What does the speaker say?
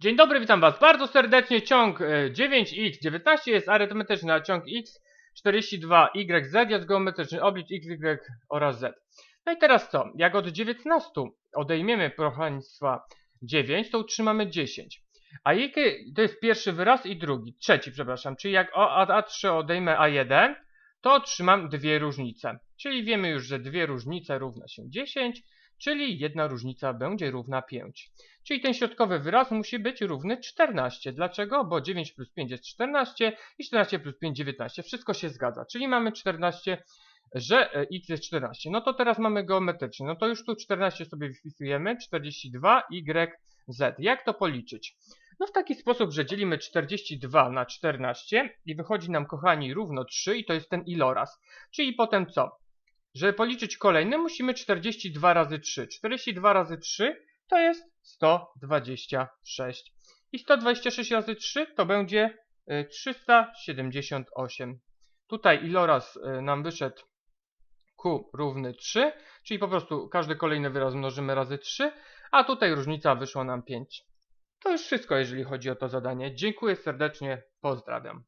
Dzień dobry, witam Was bardzo serdecznie. Ciąg e, 9x19 jest arytmetyczny, a ciąg x 42yz jest geometryczny, oblicz x, y oraz z. No i teraz co? Jak od 19 odejmiemy, proszę Państwa, 9, to utrzymamy 10. A to jest pierwszy wyraz i drugi, trzeci, przepraszam. Czyli jak od A3 odejmę A1, to otrzymam dwie różnice. Czyli wiemy już, że dwie różnice równa się 10, czyli jedna różnica będzie równa 5. Czyli ten środkowy wyraz musi być równy 14. Dlaczego? Bo 9 plus 5 jest 14 i 14 plus 5 19. Wszystko się zgadza. Czyli mamy 14, że e, x jest 14. No to teraz mamy geometryczny. No to już tu 14 sobie wpisujemy. 42 y z. Jak to policzyć? No w taki sposób, że dzielimy 42 na 14 i wychodzi nam, kochani, równo 3 i to jest ten iloraz. Czyli potem co? Żeby policzyć kolejny, musimy 42 razy 3. 42 razy 3 to jest 126. I 126 razy 3 to będzie y, 378. Tutaj iloraz y, nam wyszedł q równy 3, czyli po prostu każdy kolejny wyraz mnożymy razy 3, a tutaj różnica wyszła nam 5. To już wszystko, jeżeli chodzi o to zadanie. Dziękuję serdecznie, pozdrawiam.